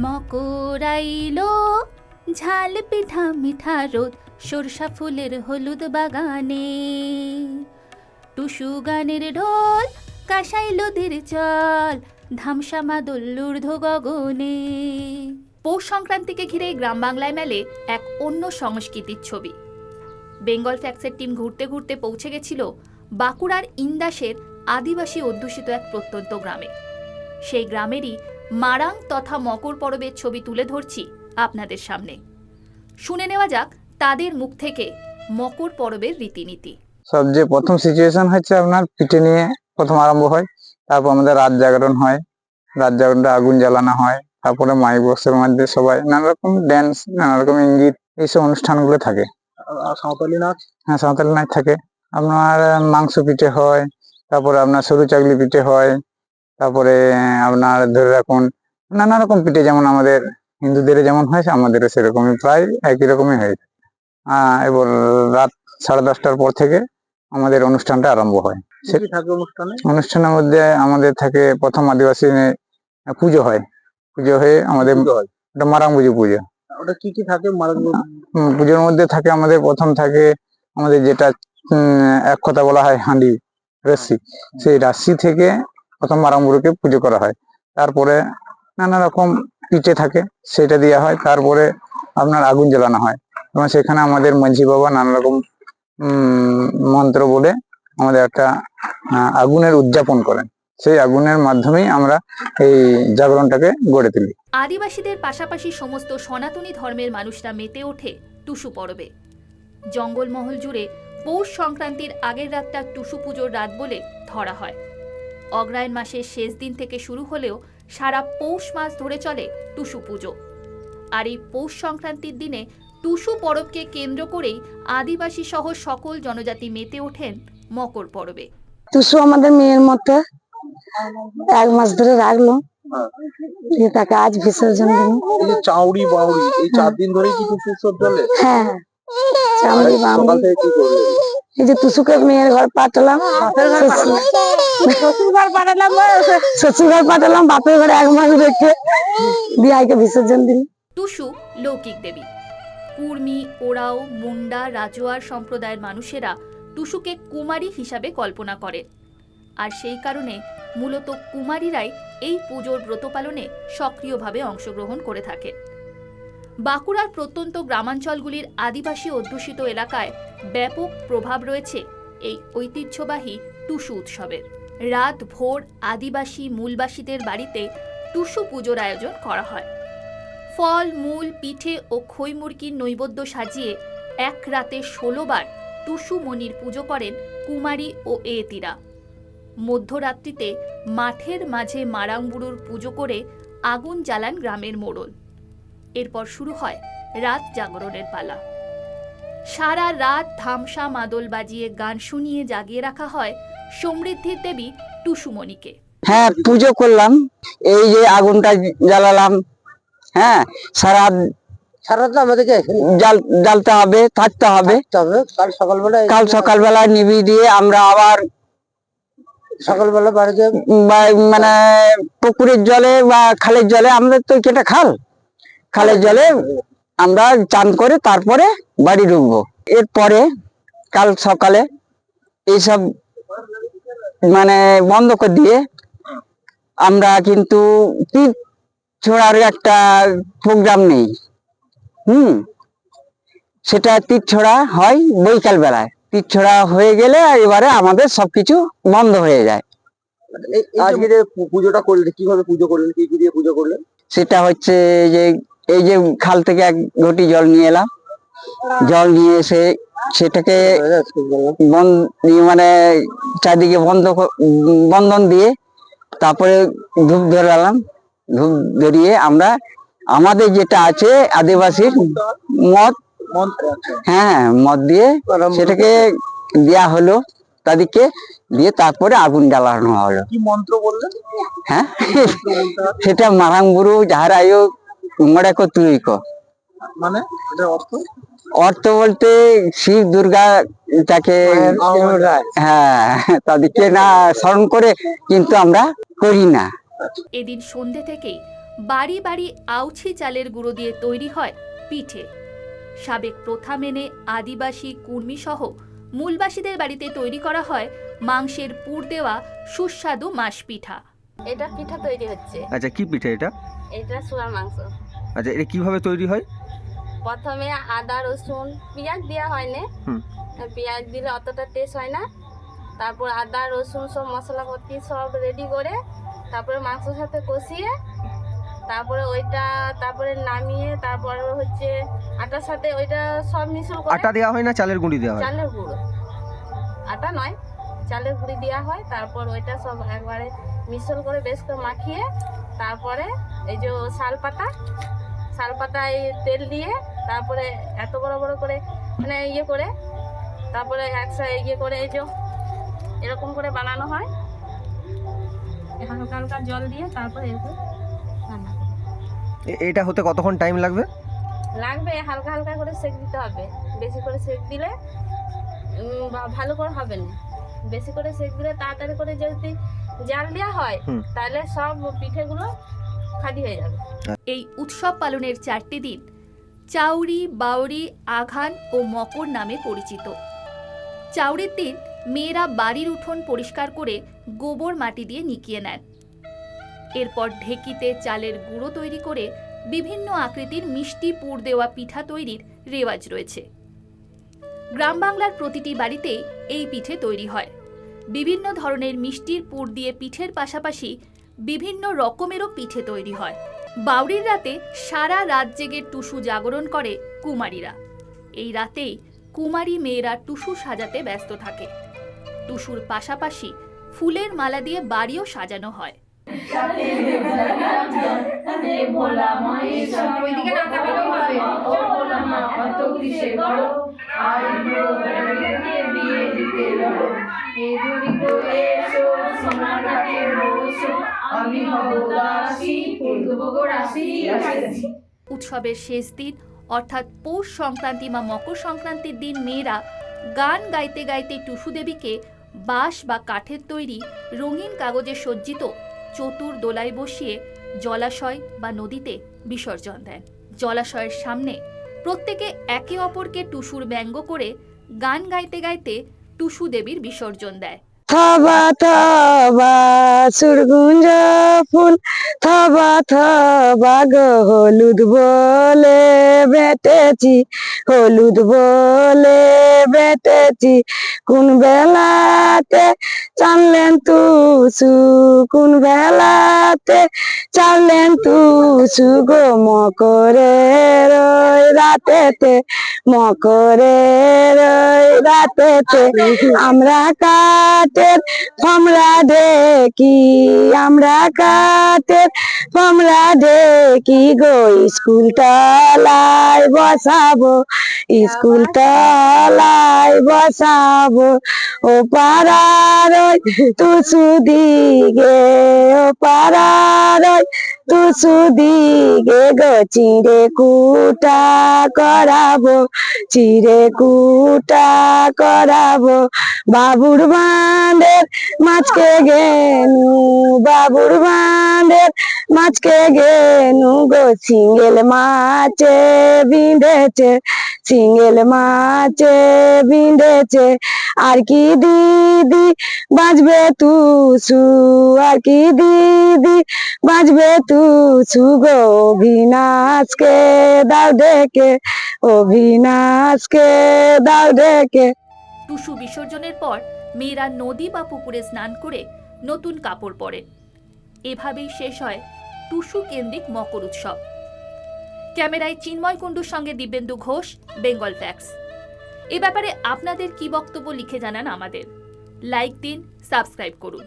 মকরাইলো, ঝাল পিঠা মিঠা রোদ, সরষা ফুলের হলুদ বাগানে। টুসু গানের ঢোল, কাসাই লদির চল, ধামসা মাদল ঊর্ধ্ব গগনে। পৌষ সংক্রান্তিকে ঘিরে গ্রাম বাংলায় মেলে এক অন্য সংস্কৃতির ছবি। বেঙ্গল ফ্যাক্সের টিম ঘুরতে ঘুরতে পৌঁছে গেছিল বাঁকুড়ার ইন্দাসের আদিবাসী অধ্যুষিত এক প্রত্যন্ত গ্রামে। সেই গ্রামেরই মারাং তথা মকর পরবের ছবি তুলে ধরছি আপনাদের সামনে। শুনে নেওয়া যাক তাদের মুখ থেকে মকর পরবের রীতিনীতি। সবচেয়ে প্রথম সিচুয়েশন হচ্ছে আপনার পিঠে নিয়ে প্রথম আরম্ভ হয় তারপর আমাদের রাত জাগরণ হয় রাত জাগরণটা আগুন জ্বালানো হয় তারপরে মাইক বক্সের মধ্যে সবাই নানা রকম ড্যান্স নানা রকম ইঙ্গিত এইসব অনুষ্ঠানগুলো থাকে। সাঁওতালি নাচ? হ্যাঁ সাঁওতালি নাচ থাকে। আপনার মাংস পিঠে হয় তারপরে আপনার সরু চাকলি পিঠে হয় তারপরে আপনার ধরে রাখুন নানা রকম পিঠে যেমন আমাদের হিন্দুদের যেমন হয় আমাদেরও সেরকমই প্রায় একই রকমই হয়ে আহ, এবার রাত সাড়ে দশটার পর থেকে আমাদের অনুষ্ঠানটা আরম্ভ হয়। অনুষ্ঠানের মধ্যে আমাদের থাকে প্রথম আদিবাসী পুজো হয়। পুজো হয়ে আমাদের ওটা মারাংবুজি পুজো ওটা কি কি থাকে পুজোর মধ্যে থাকে আমাদের প্রথম থাকে আমাদের যেটা এক কথা বলা হয় হাঁডি রশ্মি সেই রাশি থেকে প্রথম মারাম্বুরুকে পুজো করা হয়। তারপরে নানা রকম পিঠে থাকে, সেটা দেওয়া হয়। তারপরে আপনার আগুন জ্বালানো হয়। এবং সেখানে আমাদের মাঝি বাবা নানা রকম মন্ত্র বলে আমাদের একটা আগুনের উদযাপন করেন। সেই আগুনের মাধ্যমেই আমরা এই জাগরণটাকে গড়ে তুলি। আদিবাসীদের পাশাপাশি সমস্ত সনাতনী ধর্মের মানুষরা মেতে ওঠে টুসু পরবে। জঙ্গলমহল জুড়ে পৌষ সংক্রান্তির আগের রাতটা টুসু পুজোর রাত বলে ধরা হয়। অগ্রায়ণ মাসের শেষ দিন থেকে শুরু হলেও সারা পৌষ মাস ধরে চলে টুসু পুজো। আর এই পৌষ সংক্রান্তির দিনে টুসু পরবকে কেন্দ্র করেই আদিবাসী সহ সকল জনজাতি মেতে ওঠেন মকর পরবে। টুসু আমাদের মেয়ের মতো এক মাস ধরে রাখল। তাকে আজ বিসর্জন দিল। এই যে চাউড়ি বাউড়ি এই চার দিন ধরেই কি টুসু উৎসব চলে? হ্যাঁ চামড়ি সকাল থেকে কি করলেন এই যে টুসুকে মেয়ের ঘর পাঠালাম শ্বশুর ঘর পাঠালাম শ্বশুর ঘর পাঠালাম বাপের ঘরে এক মাস রেখে বিয়াইকে বিসর্জন দিল। টুসু লৌকিক দেবী। কুর্মি ওরাও মুন্ডা রাজোয়ার সম্প্রদায়ের মানুষেরা টুসুকে কুমারী হিসাবে কল্পনা করে। আর সেই কারণে মূলত কুমারীরাই এই পুজোর ব্রত পালনে সক্রিয়ভাবে অংশগ্রহণ করে থাকে। বাঁকুড়ার প্রত্যন্ত গ্রামাঞ্চলগুলির আদিবাসী অধ্যুষিত এলাকায় ব্যাপক প্রভাব রয়েছে এই ঐতিহ্যবাহী টুসু উৎসবের। রাত ভোর আদিবাসী মূলবাসীদের বাড়িতে টুসু পুজোর আয়োজন করা হয়। ফল, মূল, পিঠে ও খই মুরগির নৈবেদ্য সাজিয়ে এক রাতে ষোলোবার টুসু মনির পুজো করেন কুমারী ও এতিরা। মধ্যরাত্রিতে মাঠের মাঝে মারাংবুড়ুর পুজো করে আগুন জ্বালান গ্রামের মোড়ল। এরপর শুরু হয় রাত জাগরণের পালা। সারা রাত ধামসা মাদল বাজিয়ে গান শুনিয়ে জাগিয়ে রাখা হয় সমৃদ্ধির দেবী টুসুমণিকে। হ্যাঁ পুজো করলাম এই যে আগুনটা জ্বালালাম হ্যাঁ সারা সারা তো আমাদেরকে জাল জ্বালতে হবে থাকতে হবে। তবে কাল সকালবেলা কাল সকালবেলা নিভিয়ে দিয়ে আমরা আবার সকালবেলা বাড়িতে বা- মানে পুকুরের জলে বা খালের জলে আমাদের তো কেটে খাল। খালের জলে আমরা চান করে তারপরে বাড়ি ঢুকবো। এরপরে কাল সকালে এইসব মানে বন্ধ করে দিয়ে আমরা কিন্তু তীর ছোড়ার একটা প্রোগ্রাম নেই। হুম? সেটা তীর ছোড়া হয় বৈকাল বেলায়। তীর ছোড়া হয়ে গেলে এবারে আমাদের সবকিছু বন্ধ হয়ে যায়। আজকে পুজোটা করলেন কীভাবে পুজো করলেন কি কি দিয়ে পুজো করলেন? সেটা হচ্ছে যে এই যে খাল থেকে এক ঘটি জল নিয়ে এলাম। জল নিয়ে এসে সেটাকে মানে চারদিকে বন্ধ বন্ধন দিয়ে তারপরে ধূপ ধরালাম। ধূপ ধরিয়ে আমরা আমাদের যেটা আছে আদিবাসীর মদ হ্যাঁ মদ দিয়ে সেটাকে দেয়া হলো তাদেরকে দিয়ে তারপরে আগুন জ্বালানো হলো। কি মন্ত্র বললেন? হ্যাঁ। সেটা মারাং বুড়ু যাহার আয়ু কো তুই কো। মানে? এটার অর্থ? অর্থ বলতে শিব দুর্গা তাকে হ্যাঁ তাদেরকে না স্মরণ করে কিন্তু আমরা করি না। এদিন সন্ধে থেকেই বাড়ি বাড়ি আউছি চালের গুঁড়ো দিয়ে তৈরি হয় পিঠে। সাবেক প্রথা মেনে আদিবাসী কুর্মী সহ মূলবাসীদের বাড়িতে তৈরি করা হয় মাংসের পুর দেওয়া সুস্বাদু মাস পিঠা এটা পিঠা তৈরি হচ্ছে। আচ্ছা কি পিঠে এটা? এটা শুয়ার মাংস। আচ্ছা এটা কীভাবে তৈরি হয়? প্রথমে আদা রসুন পেঁয়াজ দেওয়া হয় না। পেঁয়াজ দিলে অতটা টেস্ট হয় না। তারপর আদা রসুন সব মশলাপাতি সব রেডি করে তারপরে মাংসের সাথে কষিয়ে তারপরে ওইটা তারপরে নামিয়ে তারপরে হচ্ছে আটার সাথে ওইটা সব মিশ্র করে আটা দেওয়া হয় না চালের গুঁড়ি দেওয়া হয়? চালের গুঁড়ো। আটা নয় চালের গুঁড়ি দেওয়া হয়। তারপর ওইটা সব একবারে মিশ্রণ করে বেশ করে মাখিয়ে তারপরে এই যে শাল পাতা শাল পাতায় তেল দিয়ে তারপরে এত বড় বড় করে মানে ইয়ে করে তারপরে একসাথে ইয়ে করে এই যে এরকম করে বানানো হয়। হালকা হালকা জল দিয়ে তারপরে এরকম রান্না এটা হতে কতক্ষণ টাইম লাগবে? লাগবে হালকা হালকা করে সেক দিতে হবে। বেশি করে সেক দিলে বা- ভালো করে হবে না। বেশি করে সেক দিলে তাড়াতাড়ি করে যদি জাল দেওয়া হয় তাহলে সব পিঠেগুলো খালি হয়ে যাবে। এই উৎসব পালনের চারটি দিন চাউরি বাউরি আঘান ও মকর নামে পরিচিত। চাউরির দিন মেয়েরা বাড়ির উঠোন পরিষ্কার করে গোবর মাটি দিয়ে নিকিয়ে নেন। এরপর ঢেকিতে চালের গুঁড়ো তৈরি করে বিভিন্ন আকৃতির মিষ্টি পুর দেওয়া পিঠা তৈরির রেওয়াজ রয়েছে। গ্রাম বাংলার প্রতিটি বাড়িতেই এই পিঠে তৈরি হয়। বিভিন্ন ধরনের মিষ্টির পুর দিয়ে পিঠের পাশাপাশি বিভিন্ন রকমেরও পিঠে তৈরি হয়। বাউরির রাতে সারা রাত জেগে টুসু জাগরণ করে কুমারীরা। এই রাতেই কুমারী মেয়েরা টুসু সাজাতে ব্যস্ত থাকে। টুসুর পাশাপাশি ফুলের মালা দিয়ে বাড়িও সাজানো হয়। উৎসবের শেষ দিন, অর্থাৎ পৌষ সংক্রান্তি বা মকর সংক্রান্তির দিন মেয়েরা গান গাইতে গাইতে টুসু দেবীকে বাঁশ বা কাঠের তৈরি রঙিন কাগজে সজ্জিত চতুর দোলায় বসিয়ে জলাশয় বা নদীতে বিসর্জন দেন। জলাশয়ের সামনে প্রত্যেকে একে অপরকে টুসুর ব্যঙ্গ করে গান গাইতে গাইতে টুসু দেবীর বিসর্জন দেয়। থবা থবা সুরগুঞ্জ ফুল থবা থবা গো হলুদ বলে বেটেছি হলুদ বলে বেটেছি। কোন বেলাতে চানলেন তুসু কোন বেলাতে চানলেন তুসু গো মকরে ওই রাতেতে মকরে ওই রাতেতে। আমরা কাটের ফমরা দেখি আমরা কাতের ফমরা দেখি গো, স্কুল তলায় বসাবো, স্কুল তলায় বসাবো, ও পাড়ার তুসু দিগে, ও পাড়ার তুসু দিগে গো চিড়ে কুটা করাবো, চিড়ে কুটা করাবো। বাবুর বাঁধের মাছকে গেনু, বাবুর বাঁধের মাছকে গেনু গো, সিঙ্গেল মাছে বিঁধেছে, সিঙ্গেল মাছে বিঁধেছে। আর কি দিদি বাজবে তুসু, আর কি দিদি বাজবে তুসু গো, অভিনাশকে দাও ডেকে, অভিনাশকে দাও ডেকে। টুসু বিসর্জনের পর মেয়েরা নদী বা পুকুরে স্নান করে নতুন কাপড় পরে। এভাবেই শেষ হয় টুসু কেন্দ্রিক মকর উৎসব। ক্যামেরায় চিন্ময় কুণ্ডুর সঙ্গে দিব্যেন্দু ঘোষ, বেঙ্গল ফ্যাক্স। এ ব্যাপারে আপনাদের কি বক্তব্য লিখে জানান আমাদের। লাইক দিন, সাবস্ক্রাইব করুন।